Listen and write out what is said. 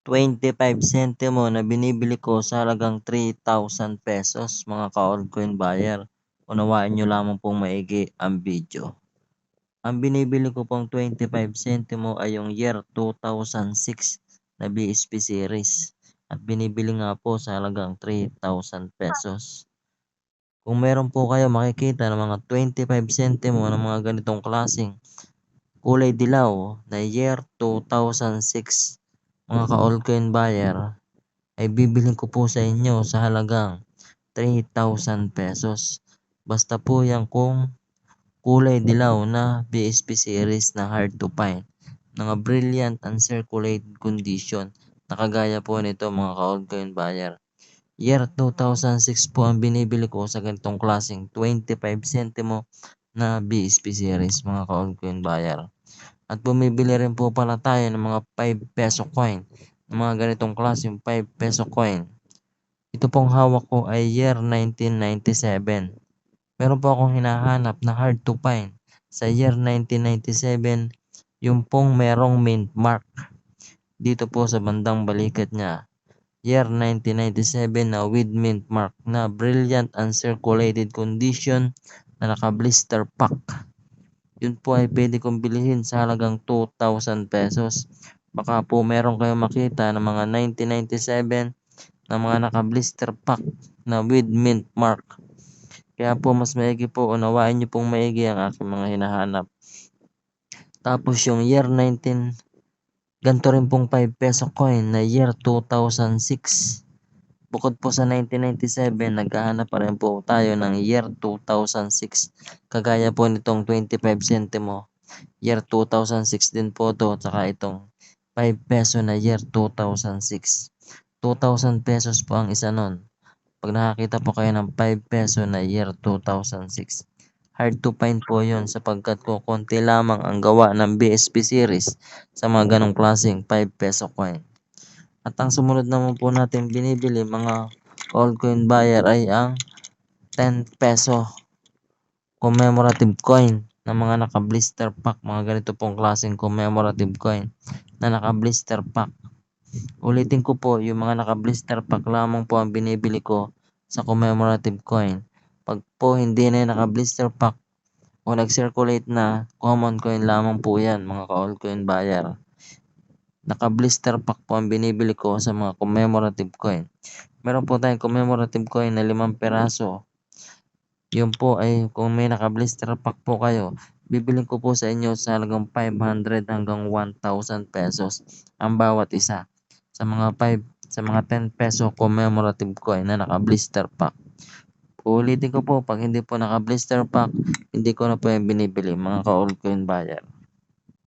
25 sentimo na binibili ko sa halagang 3,000 pesos mga ka-all coin buyer. Unawain nyo lamang pong maigi ang video. Ang binibili ko pong 25 sentimo ay yung year 2006 na BSP series. At binibili nga po sa halagang 3,000 pesos. Kung meron po kayo makikita ng mga 25 sentimo ng mga ganitong klaseng kulay dilaw na year 2006 mga ka-all coin buyer ay bibilhin ko po sa inyo sa halagang 3,000 pesos. Basta po yan kung kulay dilaw na BSP series na hard to find. Mga brilliant uncirculated condition na kagaya po nito mga ka-all coin buyer. Year 2006 po ang binibili ko sa ganitong klaseng 25 sentimo na BSP series mga ka-all coin buyer. At bumibili rin po pala tayo ng mga 5 peso coin. Ng mga ganitong klaseng 5 peso coin. Ito pong hawak ko ay year 1997. Meron po akong hinahanap na hard to find. Sa year 1997, yung pong merong mint mark. Dito po sa bandang balikat niya. Year 1997 na with mint mark na brilliant uncirculated condition na naka-blister pack yun po ay pwede kong bilhin sa halagang 2,000 pesos. Baka po meron kayong makita ng mga 1997 na mga naka-blister pack na with mint mark. Kaya po mas maigi po, unawain niyo pong maigi ang aking mga hinahanap. Tapos yung year 19, ganito rin pong 5 peso coin na year 2006. Bukod po sa 1997, naghahanap pa rin po tayo ng year 2006. Kagaya po nitong 25 sentimo. Year 2006 din po to. Tsaka itong 5 peso na year 2006. 2,000 pesos po ang isa nun. Pag nakakita po kayo ng 5 peso na year 2006. Hard to find po yon sapagkat ko konti lamang ang gawa ng BSP series sa mga ganong klaseng 5 peso coin. At ang sumunod naman po natin binibili mga altcoin buyer ay ang 10 peso commemorative coin na mga naka-blister pack. Mga ganito pong klaseng commemorative coin na naka-blister pack. Ulitin ko po, yung mga naka-blister pack lamang po ang binibili ko sa commemorative coin. Pag po hindi na naka-blister pack o nag-circulate na, common coin lamang po yan mga ka-altcoin buyer. Naka-blister pack po ang binibili ko sa mga commemorative coin. Meron po tayong commemorative coin na limang peraso. Yun po ay kung may naka-blister pack po kayo, bibilin ko po sa inyo sa halagang 500 hanggang 1,000 pesos ang bawat isa. Sa mga 5 sa mga 10 peso commemorative coin na naka-blister pack. Ulitin ko po, pag hindi po naka-blister pack, hindi ko na po yung binibili mga ka-all coin buyer.